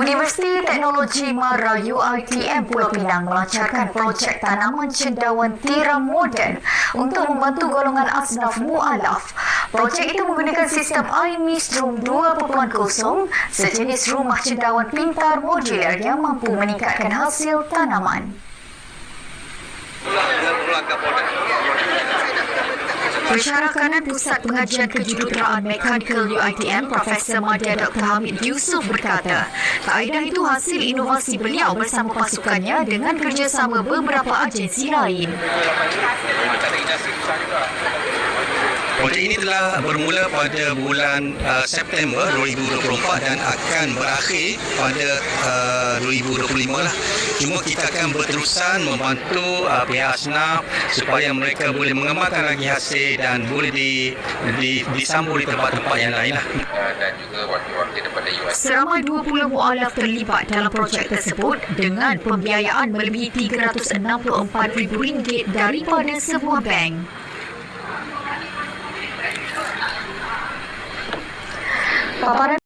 Universiti Teknologi Mara UiTM Pulau Pinang melancarkan projek tanaman cendawan tiram moden untuk membantu golongan asnaf mualaf. Projek itu menggunakan sistem IMIS Room 2.0 sejenis rumah cendawan pintar modular yang mampu meningkatkan hasil tanaman. Pensyarah kanan Pusat Pengajian Kejuruteraan Mekanikal UiTM Profesor Madya Dr. Hamid Yusof berkata, kaedah itu hasil inovasi beliau bersama pasukannya dengan kerjasama beberapa agensi lain. Projek ini telah bermula pada bulan uh, September 2024 dan akan berakhir pada uh, 2025 lah. Cuma kita akan berterusan membantu uh, pihak asnaf supaya mereka boleh mengembangkan lagi hasil dan boleh di, di, disambung di tempat-tempat yang lain lah. dan juga wakil-wakil daripada. Seramai 20 mualaf terlibat dalam projek tersebut dengan pembiayaan melebihi RM364,000 daripada sebuah bank. पापा ने